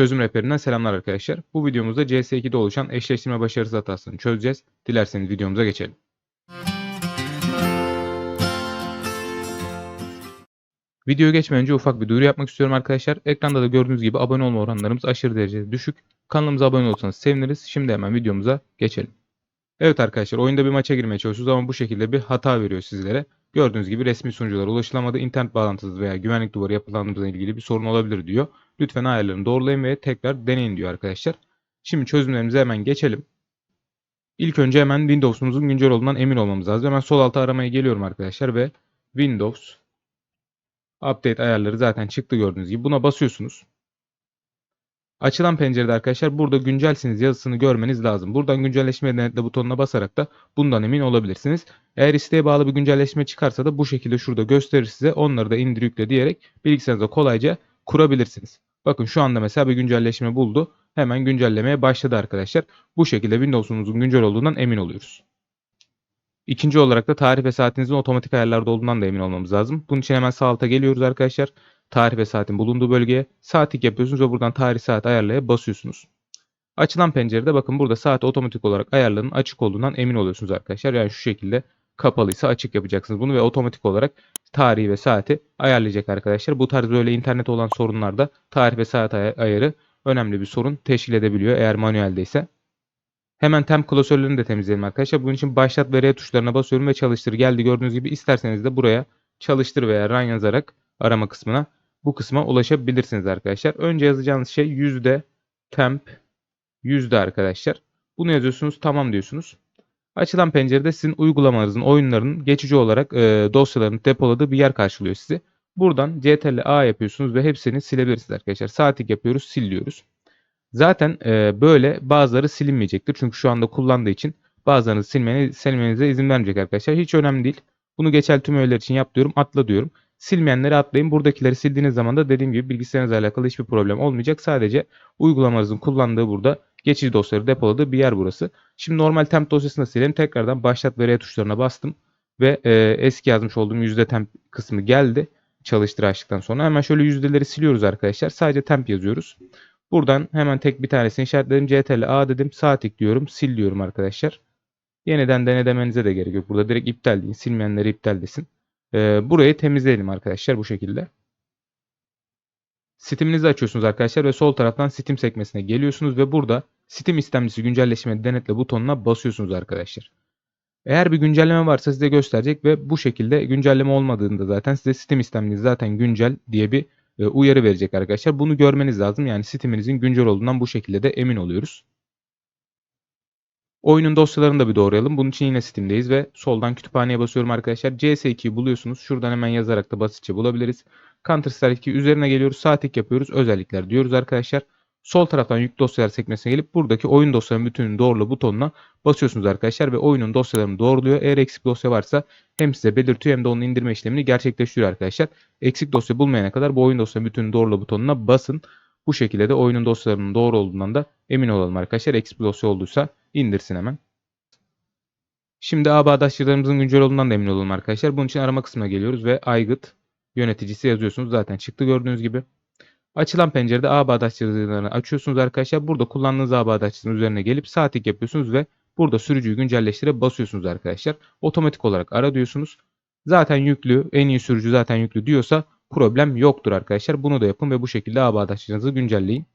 Çözüm rehberinden selamlar arkadaşlar. Bu videomuzda CS2'de oluşan eşleştirme başarısı hatasını çözeceğiz. Dilerseniz videomuza geçelim. Videoya geçmeden önce ufak bir duyuru yapmak istiyorum arkadaşlar. Ekranda da gördüğünüz gibi abone olma oranlarımız aşırı derecede düşük. Kanalımıza abone olursanız seviniriz. Şimdi hemen videomuza geçelim. Evet arkadaşlar oyunda bir maça girmeye çalışıyoruz ama bu şekilde bir hata veriyor sizlere. Gördüğünüz gibi resmi sunuculara ulaşılamadı. internet bağlantısız veya güvenlik duvarı yapılandırımızla ilgili bir sorun olabilir diyor. Lütfen ayarlarını doğrulayın ve tekrar deneyin diyor arkadaşlar. Şimdi çözümlerimize hemen geçelim. İlk önce hemen Windows'umuzun güncel olduğundan emin olmamız lazım. Hemen sol alta aramaya geliyorum arkadaşlar ve Windows Update ayarları zaten çıktı gördüğünüz gibi. Buna basıyorsunuz. Açılan pencerede arkadaşlar burada güncelsiniz yazısını görmeniz lazım. Buradan güncelleşme denetle butonuna basarak da bundan emin olabilirsiniz. Eğer isteğe bağlı bir güncelleşme çıkarsa da bu şekilde şurada gösterir size. Onları da indir yükle diyerek bilgisayarınıza kolayca kurabilirsiniz. Bakın şu anda mesela bir güncelleşme buldu. Hemen güncellemeye başladı arkadaşlar. Bu şekilde Windows'umuzun güncel olduğundan emin oluyoruz. İkinci olarak da tarih ve saatinizin otomatik ayarlarda olduğundan da emin olmamız lazım. Bunun için hemen sağ alta geliyoruz arkadaşlar. Tarih ve saatin bulunduğu bölgeye saatlik yapıyorsunuz ve buradan tarih saat ayarlaya basıyorsunuz. Açılan pencerede bakın burada saat otomatik olarak ayarlarının açık olduğundan emin oluyorsunuz arkadaşlar. Yani şu şekilde kapalıysa açık yapacaksınız bunu ve otomatik olarak tarihi ve saati ayarlayacak arkadaşlar. Bu tarz böyle internet olan sorunlarda tarih ve saat ay- ayarı önemli bir sorun teşkil edebiliyor eğer manueldeyse. Hemen temp klasörlerini de temizleyelim arkadaşlar. Bunun için başlat ve R tuşlarına basıyorum ve çalıştır geldi. Gördüğünüz gibi isterseniz de buraya çalıştır veya run yazarak arama kısmına bu kısma ulaşabilirsiniz arkadaşlar. Önce yazacağınız şey yüzde temp yüzde arkadaşlar. Bunu yazıyorsunuz tamam diyorsunuz. Açılan pencerede sizin uygulamanızın, oyunların geçici olarak e, dosyalarını depoladığı bir yer karşılıyor sizi. Buradan CTRL A yapıyorsunuz ve hepsini silebilirsiniz arkadaşlar. Saatlik yapıyoruz, sil diyoruz. Zaten e, böyle bazıları silinmeyecektir. Çünkü şu anda kullandığı için bazılarını silmeni, silmenize izin vermeyecek arkadaşlar. Hiç önemli değil. Bunu geçerli tüm öğeler için yap diyorum. Atla diyorum. Silmeyenleri atlayın. Buradakileri sildiğiniz zaman da dediğim gibi bilgisayarınızla alakalı hiçbir problem olmayacak. Sadece uygulamanızın kullandığı burada geçici dosyaları depoladığı bir yer burası. Şimdi normal temp dosyasını silelim. Tekrardan başlat ve R tuşlarına bastım. Ve e, eski yazmış olduğum yüzde temp kısmı geldi. Çalıştır açtıktan sonra. Hemen şöyle yüzdeleri siliyoruz arkadaşlar. Sadece temp yazıyoruz. Buradan hemen tek bir tanesini işaretledim. CTRL A dedim. Saatlik diyorum. Sil diyorum arkadaşlar. Yeniden dene demenize de gerek yok. Burada direkt iptal deyin. Silmeyenleri iptal desin. Ee, burayı temizleyelim arkadaşlar bu şekilde. Steam'inizi açıyorsunuz arkadaşlar ve sol taraftan Steam sekmesine geliyorsunuz ve burada Steam istemcisi güncelleşme denetle butonuna basıyorsunuz arkadaşlar. Eğer bir güncelleme varsa size gösterecek ve bu şekilde güncelleme olmadığında zaten size Steam istemcisi zaten güncel diye bir e, uyarı verecek arkadaşlar. Bunu görmeniz lazım. Yani Steam'inizin güncel olduğundan bu şekilde de emin oluyoruz. Oyunun dosyalarını da bir doğrayalım. Bunun için yine Steam'deyiz ve soldan kütüphaneye basıyorum arkadaşlar. CS2'yi buluyorsunuz. Şuradan hemen yazarak da basitçe bulabiliriz. Counter Strike 2 üzerine geliyoruz. Saatlik yapıyoruz. Özellikler diyoruz arkadaşlar. Sol taraftan yük dosyalar sekmesine gelip buradaki oyun dosyalarının bütününü doğrula butonuna basıyorsunuz arkadaşlar ve oyunun dosyalarını doğruluyor. Eğer eksik dosya varsa hem size belirtiyor hem de onun indirme işlemini gerçekleştiriyor arkadaşlar. Eksik dosya bulmayana kadar bu oyun dosyalarının bütününü doğrula butonuna basın. Bu şekilde de oyunun dosyalarının doğru olduğundan da emin olalım arkadaşlar. Eksik dosya olduysa indirsin hemen. Şimdi ağ bağdaşçılarımızın güncel olduğundan da emin olalım arkadaşlar. Bunun için arama kısmına geliyoruz ve aygıt yöneticisi yazıyorsunuz. Zaten çıktı gördüğünüz gibi. Açılan pencerede ağ bağdaşçılarını açıyorsunuz arkadaşlar. Burada kullandığınız ağ bağdaşçısının üzerine gelip saatlik yapıyorsunuz ve burada sürücüyü güncelleştire basıyorsunuz arkadaşlar. Otomatik olarak ara diyorsunuz. Zaten yüklü, en iyi sürücü zaten yüklü diyorsa problem yoktur arkadaşlar. Bunu da yapın ve bu şekilde ağ bağdaşçınızı güncelleyin.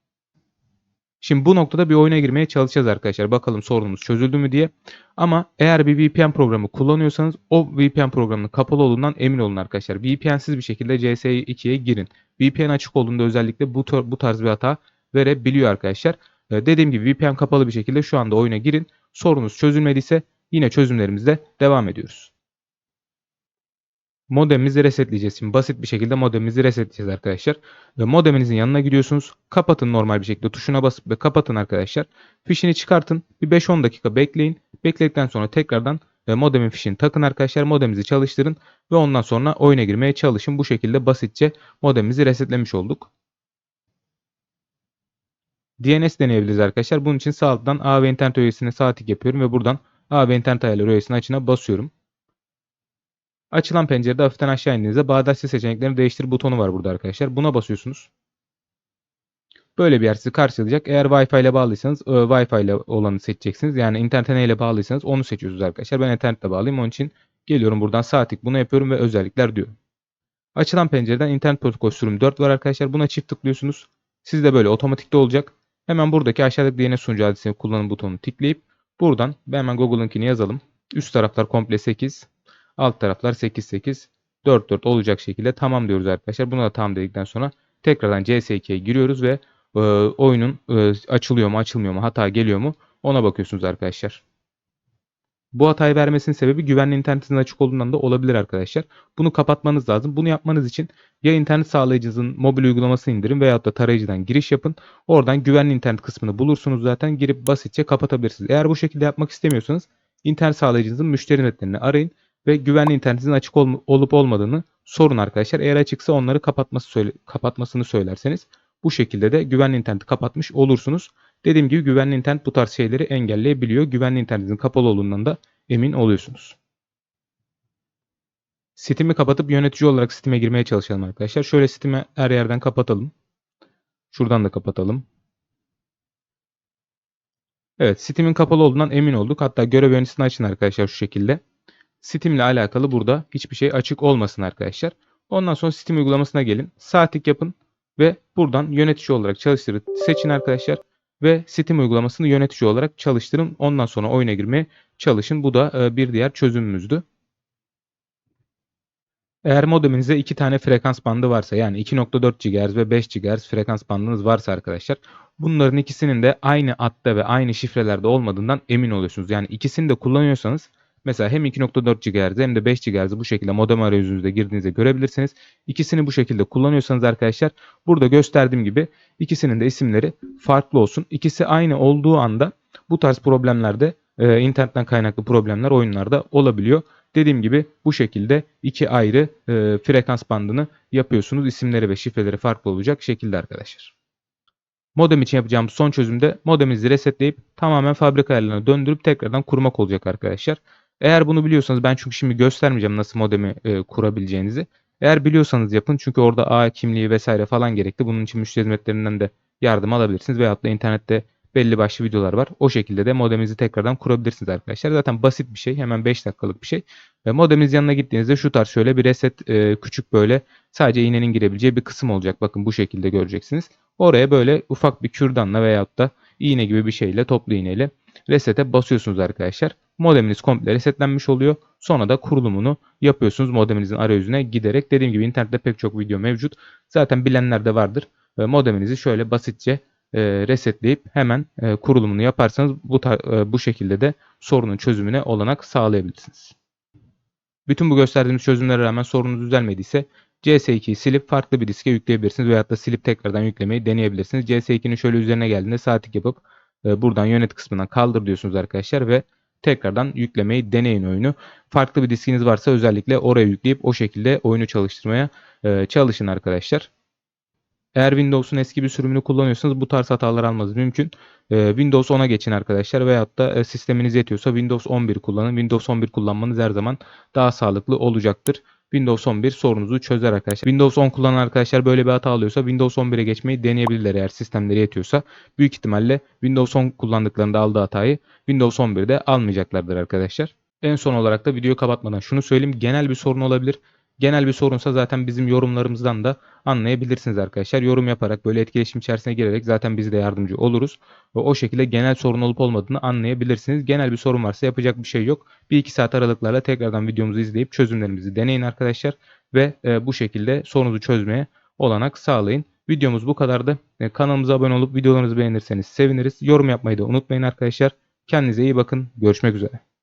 Şimdi bu noktada bir oyuna girmeye çalışacağız arkadaşlar. Bakalım sorunumuz çözüldü mü diye. Ama eğer bir VPN programı kullanıyorsanız o VPN programının kapalı olduğundan emin olun arkadaşlar. VPN'siz bir şekilde CS2'ye girin. VPN açık olduğunda özellikle bu, bu tarz bir hata verebiliyor arkadaşlar. Ee, dediğim gibi VPN kapalı bir şekilde şu anda oyuna girin. Sorunuz çözülmediyse yine çözümlerimizde devam ediyoruz. Modemimizi resetleyeceğiz. Şimdi basit bir şekilde modemimizi resetleyeceğiz arkadaşlar. Ve modeminizin yanına gidiyorsunuz. Kapatın normal bir şekilde tuşuna basıp ve kapatın arkadaşlar. Fişini çıkartın. Bir 5-10 dakika bekleyin. Bekledikten sonra tekrardan e, modemin fişini takın arkadaşlar. Modemimizi çalıştırın ve ondan sonra oyuna girmeye çalışın. Bu şekilde basitçe modemimizi resetlemiş olduk. DNS deneyebiliriz arkadaşlar. Bunun için sağ alttan A ve internet öğesine sağ tık yapıyorum ve buradan A ve internet ayarları öğesinin açına basıyorum. Açılan pencerede hafiften aşağı indiğinizde bağdaşlı seçeneklerini değiştir butonu var burada arkadaşlar. Buna basıyorsunuz. Böyle bir yer sizi karşılayacak. Eğer Wi-Fi ile bağlıysanız e, Wi-Fi ile olanı seçeceksiniz. Yani internete neyle bağlıysanız onu seçiyorsunuz arkadaşlar. Ben internetle bağlıyım. Onun için geliyorum buradan saatlik bunu yapıyorum ve özellikler diyorum. Açılan pencereden internet protokol sürüm 4 var arkadaşlar. Buna çift tıklıyorsunuz. Sizde böyle otomatikte olacak. Hemen buradaki aşağıdaki DNS sunucu adresini kullanım butonunu tıklayıp buradan hemen Google linkini yazalım. Üst taraflar komple 8. Alt taraflar 8 8 4 4 olacak şekilde tamam diyoruz arkadaşlar. Buna da tamam dedikten sonra tekrardan CS2'ye giriyoruz ve e, oyunun e, açılıyor mu açılmıyor mu hata geliyor mu ona bakıyorsunuz arkadaşlar. Bu hatayı vermesinin sebebi güvenli internetinizin açık olduğundan da olabilir arkadaşlar. Bunu kapatmanız lazım. Bunu yapmanız için ya internet sağlayıcınızın mobil uygulamasını indirin veyahut da tarayıcıdan giriş yapın. Oradan güvenli internet kısmını bulursunuz zaten girip basitçe kapatabilirsiniz. Eğer bu şekilde yapmak istemiyorsanız internet sağlayıcınızın müşteri hizmetlerini arayın ve güvenli internetinizin açık ol olup olmadığını sorun arkadaşlar. Eğer açıksa onları kapatması söyle kapatmasını söylerseniz bu şekilde de güvenli interneti kapatmış olursunuz. Dediğim gibi güvenli internet bu tarz şeyleri engelleyebiliyor. Güvenli internetin kapalı olduğundan da emin oluyorsunuz. Sitemi kapatıp yönetici olarak siteme girmeye çalışalım arkadaşlar. Şöyle sitemi her yerden kapatalım. Şuradan da kapatalım. Evet sitemin kapalı olduğundan emin olduk. Hatta görev yöneticisini açın arkadaşlar şu şekilde. Steam ile alakalı burada hiçbir şey açık olmasın arkadaşlar. Ondan sonra Steam uygulamasına gelin. Saatlik yapın ve buradan yönetici olarak çalıştırın seçin arkadaşlar ve Steam uygulamasını yönetici olarak çalıştırın. Ondan sonra oyuna girmeye çalışın. Bu da e, bir diğer çözümümüzdü. Eğer modeminizde iki tane frekans bandı varsa yani 2.4 GHz ve 5 GHz frekans bandınız varsa arkadaşlar bunların ikisinin de aynı adda ve aynı şifrelerde olmadığından emin oluyorsunuz. Yani ikisini de kullanıyorsanız Mesela hem 2.4 GHz hem de 5 GHz bu şekilde modem arayüzünüzde girdiğinizde görebilirsiniz. İkisini bu şekilde kullanıyorsanız arkadaşlar burada gösterdiğim gibi ikisinin de isimleri farklı olsun. İkisi aynı olduğu anda bu tarz problemlerde e, internetten kaynaklı problemler oyunlarda olabiliyor. Dediğim gibi bu şekilde iki ayrı e, frekans bandını yapıyorsunuz. İsimleri ve şifreleri farklı olacak şekilde arkadaşlar. Modem için yapacağımız son çözümde modemimizi resetleyip tamamen fabrika ayarlarına döndürüp tekrardan kurmak olacak arkadaşlar. Eğer bunu biliyorsanız ben çünkü şimdi göstermeyeceğim nasıl modemi e, kurabileceğinizi. Eğer biliyorsanız yapın çünkü orada ağ kimliği vesaire falan gerekli. Bunun için müşteri hizmetlerinden de yardım alabilirsiniz. Veyahut da internette belli başlı videolar var. O şekilde de modeminizi tekrardan kurabilirsiniz arkadaşlar. Zaten basit bir şey. Hemen 5 dakikalık bir şey. Ve modeminiz yanına gittiğinizde şu tarz şöyle bir reset e, küçük böyle sadece iğnenin girebileceği bir kısım olacak. Bakın bu şekilde göreceksiniz. Oraya böyle ufak bir kürdanla veyahut da iğne gibi bir şeyle toplu iğneyle resete basıyorsunuz arkadaşlar. Modeminiz komple resetlenmiş oluyor. Sonra da kurulumunu yapıyorsunuz modeminizin arayüzüne giderek. Dediğim gibi internette pek çok video mevcut. Zaten bilenler de vardır. Modeminizi şöyle basitçe e, resetleyip hemen e, kurulumunu yaparsanız bu, e, bu şekilde de sorunun çözümüne olanak sağlayabilirsiniz. Bütün bu gösterdiğimiz çözümlere rağmen sorununuz düzelmediyse CS2'yi silip farklı bir diske yükleyebilirsiniz veyahut da silip tekrardan yüklemeyi deneyebilirsiniz. CS2'nin şöyle üzerine geldiğinde saatlik yapıp buradan yönet kısmından kaldır diyorsunuz arkadaşlar ve tekrardan yüklemeyi deneyin oyunu. Farklı bir diskiniz varsa özellikle oraya yükleyip o şekilde oyunu çalıştırmaya e, çalışın arkadaşlar. Eğer Windows'un eski bir sürümünü kullanıyorsanız bu tarz hatalar almanız mümkün. E, Windows 10'a geçin arkadaşlar veyahut da e, sisteminiz yetiyorsa Windows 11 kullanın. Windows 11 kullanmanız her zaman daha sağlıklı olacaktır. Windows 11 sorunuzu çözer arkadaşlar. Windows 10 kullanan arkadaşlar böyle bir hata alıyorsa Windows 11'e geçmeyi deneyebilirler eğer sistemleri yetiyorsa. Büyük ihtimalle Windows 10 kullandıklarında aldığı hatayı Windows 11'de almayacaklardır arkadaşlar. En son olarak da videoyu kapatmadan şunu söyleyeyim. Genel bir sorun olabilir. Genel bir sorunsa zaten bizim yorumlarımızdan da anlayabilirsiniz arkadaşlar. Yorum yaparak böyle etkileşim içerisine girerek zaten biz de yardımcı oluruz. Ve o şekilde genel sorun olup olmadığını anlayabilirsiniz. Genel bir sorun varsa yapacak bir şey yok. 1-2 saat aralıklarla tekrardan videomuzu izleyip çözümlerimizi deneyin arkadaşlar. Ve e, bu şekilde sorunuzu çözmeye olanak sağlayın. Videomuz bu kadardı. E, kanalımıza abone olup videolarımızı beğenirseniz seviniriz. Yorum yapmayı da unutmayın arkadaşlar. Kendinize iyi bakın. Görüşmek üzere.